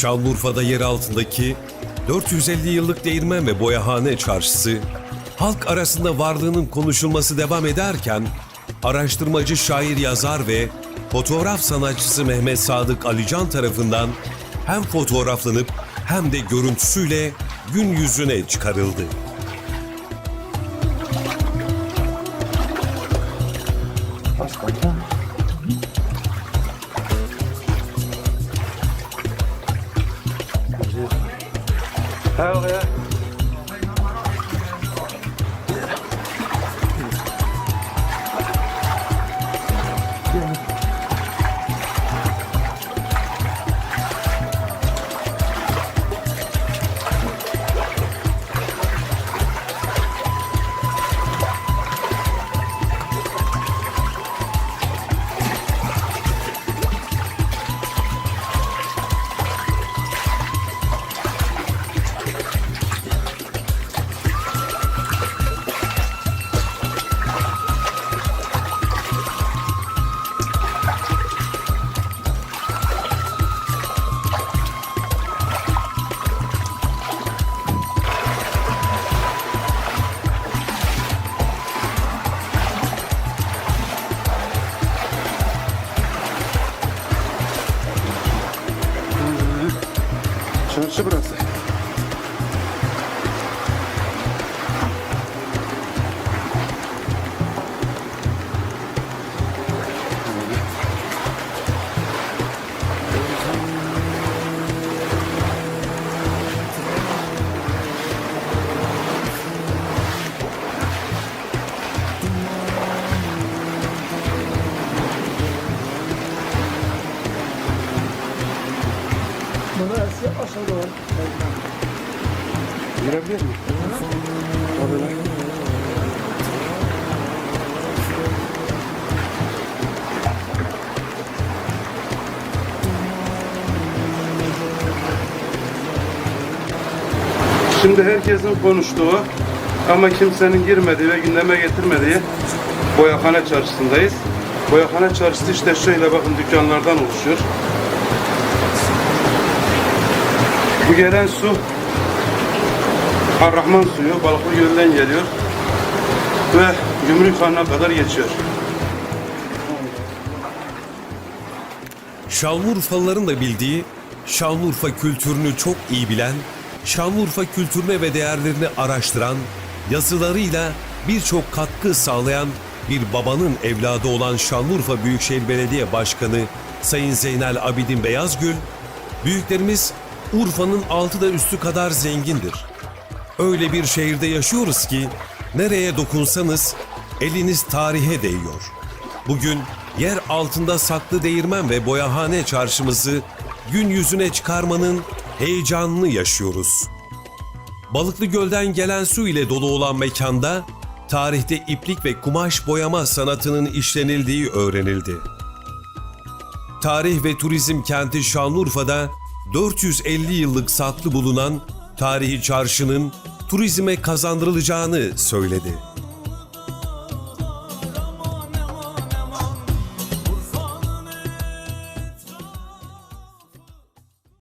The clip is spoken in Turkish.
Şanlıurfa'da yer altındaki 450 yıllık değirmen ve boyahane çarşısı, halk arasında varlığının konuşulması devam ederken, araştırmacı şair yazar ve fotoğraf sanatçısı Mehmet Sadık Alican tarafından hem fotoğraflanıp hem de görüntüsüyle gün yüzüne çıkarıldı. Oh, yeah. Лучше бросай. Girebilir miyim? Tabii. Şimdi herkesin konuştuğu ama kimsenin girmediği ve gündeme getirmediği Boyakhane Çarşısı'ndayız. Boyakhane Çarşısı işte şöyle bakın dükkanlardan oluşuyor. Bu gelen su Arrahman suyu Balıklı Göl'den geliyor ve Gümrükhan'a kadar geçiyor. Şanlıurfalıların da bildiği, Şanlıurfa kültürünü çok iyi bilen, Şanlıurfa kültürüne ve değerlerini araştıran, yazılarıyla birçok katkı sağlayan bir babanın evladı olan Şanlıurfa Büyükşehir Belediye Başkanı Sayın Zeynel Abidin Beyazgül, büyüklerimiz Urfa'nın altı da üstü kadar zengindir. Öyle bir şehirde yaşıyoruz ki nereye dokunsanız eliniz tarihe değiyor. Bugün yer altında saklı değirmen ve boyahane çarşımızı gün yüzüne çıkarmanın heyecanını yaşıyoruz. Balıklı Göl'den gelen su ile dolu olan mekanda tarihte iplik ve kumaş boyama sanatının işlenildiği öğrenildi. Tarih ve turizm kenti Şanlıurfa'da 450 yıllık saklı bulunan tarihi çarşının turizme kazandırılacağını söyledi.